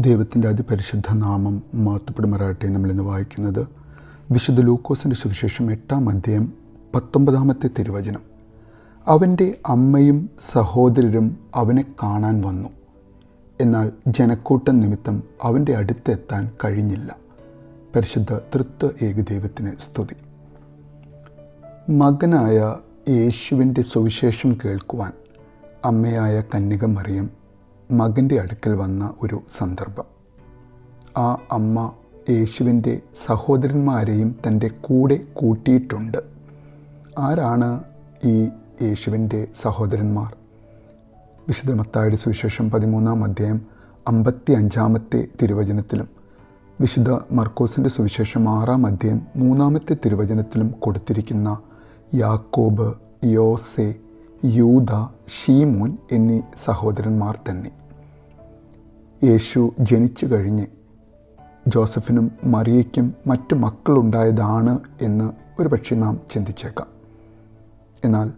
ദൈവത്തിന്റെ അതിപരിശുദ്ധ നാമം മാത്തുപ്പെടുമാറാട്ടെ നമ്മളിന്ന് വായിക്കുന്നത് വിശുദ്ധ ലൂക്കോസിന്റെ സുവിശേഷം എട്ടാം അധ്യായം പത്തൊമ്പതാമത്തെ തിരുവചനം. അവന്റെ അമ്മയും സഹോദരരും അവനെ കാണാൻ വന്നു. എന്നാൽ ജനക്കൂട്ടം നിമിത്തം അവന്റെ അടുത്തെത്താൻ കഴിഞ്ഞില്ല. പരിശുദ്ധ തൃത്വ ഏകദൈവത്തിന് സ്തുതി. മകനായ യേശുവിന്റെ സുവിശേഷം കേൾക്കുവാൻ അമ്മയായ കന്യക മറിയം മകന്റെ അടുക്കൽ വന്ന ഒരു സന്ദർഭം. ആ അമ്മ യേശുവിന്റെ സഹോദരന്മാരെയും തന്റെ കൂടെ കൂട്ടിയിട്ടുണ്ട്. ആരാണ് ഈ യേശുവിന്റെ സഹോദരന്മാർ? വിശുദ്ധ മത്തായുടെ സുവിശേഷം പതിമൂന്നാം അധ്യായം അമ്പത്തി അഞ്ചാമത്തെ തിരുവചനത്തിലും വിശുദ്ധ മർക്കോസിന്റെ സുവിശേഷം ആറാം അധ്യായം മൂന്നാമത്തെ തിരുവചനത്തിലും കൊടുത്തിരിക്കുന്ന യാക്കോബ് യോസെ യൂത ഷീമോൻ എന്നീ സഹോദരന്മാർ തന്നെ. യേശു ജനിച്ചു കഴിഞ്ഞ് ജോസഫിനും മറിയയ്ക്കും മറ്റു മക്കളുണ്ടായതാണ് എന്ന് ഒരുപക്ഷെ നാം ചിന്തിച്ചേക്കാം. എന്നാൽ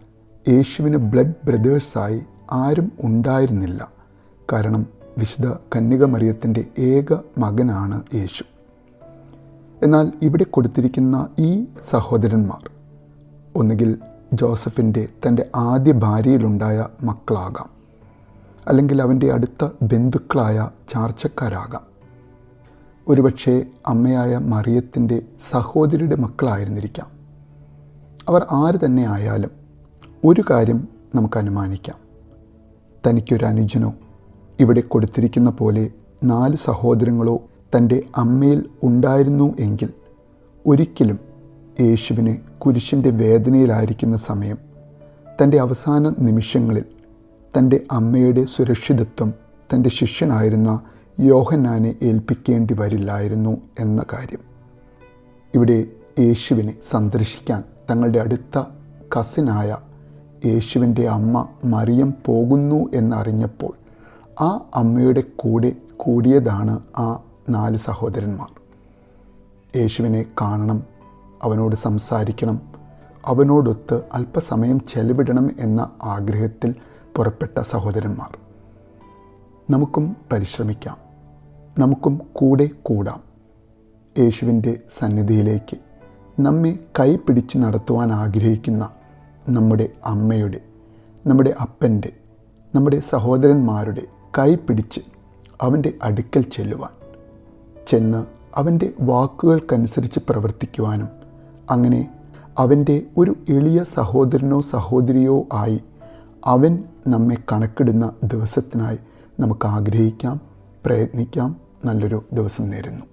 യേശുവിന് ബ്ലഡ് ബ്രദേഴ്സായി ആരും ഉണ്ടായിരുന്നില്ല. കാരണം വിശുദ്ധ കന്യക മറിയത്തിന്റെ ഏക മകനാണ് യേശു. എന്നാൽ ഇവിടെ കൊടുത്തിരിക്കുന്ന ഈ സഹോദരന്മാർ ഒന്നുകിൽ ജോസഫിന്റെ തന്റെ ആദ്യ ഭാര്യയിലുണ്ടായ മക്കളാകാം. അല്ലെങ്കിൽ അവന്റെ അടുത്ത ബന്ധുക്കളായ ചാർച്ചക്കാരാകാം. ഒരുപക്ഷെ അമ്മയായ മറിയത്തിന്റെ സഹോദരിയുടെ മക്കളായിരുന്നിരിക്കാം. അവർ ആര് തന്നെ ആയാലും ഒരു കാര്യം നമുക്ക് അനുമാനിക്കാം. തനിക്കൊരു അനുജനോ ഇവിടെ കൊടുത്തിരിക്കുന്ന പോലെ നാല് സഹോദരങ്ങളോ തന്റെ അമ്മയിൽ ഉണ്ടായിരുന്നു എങ്കിൽ ഒരിക്കലും യേശുവിന് കുരിശിന്റെ വേദനയിലായിരിക്കുന്ന സമയം തന്റെ അവസാന നിമിഷങ്ങളിൽ തന്റെ അമ്മയുടെ സുരക്ഷിതത്വം തന്റെ ശിഷ്യനായിരുന്ന യോഹന്നാനെ ഏൽപ്പിക്കേണ്ടി വരില്ലായിരുന്നു എന്ന കാര്യം. ഇവിടെ യേശുവിനെ സന്ദർശിക്കാൻ തങ്ങളുടെ അടുത്ത കസിനായ യേശുവിന്റെ അമ്മ മറിയം പോകുന്നു എന്നറിഞ്ഞപ്പോൾ ആ അമ്മയുടെ കൂടെ കൂടിയതാണ് ആ നാല് സഹോദരന്മാർ. യേശുവിനെ കാണണം അവനോട് സംസാരിക്കണം അവനോടൊത്ത് അല്പസമയം ചെലവിടണം എന്ന ആഗ്രഹത്തിൽ പുറപ്പെട്ട സഹോദരന്മാർ. നമുക്കും പരിശ്രമിക്കാം. നമുക്കും കൂടെ കൂടാം. യേശുവിന്റെ സന്നിധിയിലേക്ക് നമ്മെ കൈപിടിച്ച് നടത്തുവാൻ ആഗ്രഹിക്കുന്ന നമ്മുടെ അമ്മയുടെ നമ്മുടെ അപ്പന്റെ നമ്മുടെ സഹോദരന്മാരുടെ കൈ പിടിച്ച് അവന്റെ അടുക്കൽ ചെല്ലുവാൻ ചെന്ന് അവന്റെ വാക്കുകൾക്കനുസരിച്ച് പ്രവർത്തിക്കുവാനും അങ്ങനെ അവന്റെ ഒരു എളിയ സഹോദരനോ സഹോദരിയോ ആയി അവൻ നമ്മെ കണക്കിടുന്ന ദിവസത്തിനായി നമുക്ക് ആഗ്രഹിക്കാം പ്രയത്നിക്കാം. നല്ലൊരു ദിവസം നേരുന്നു.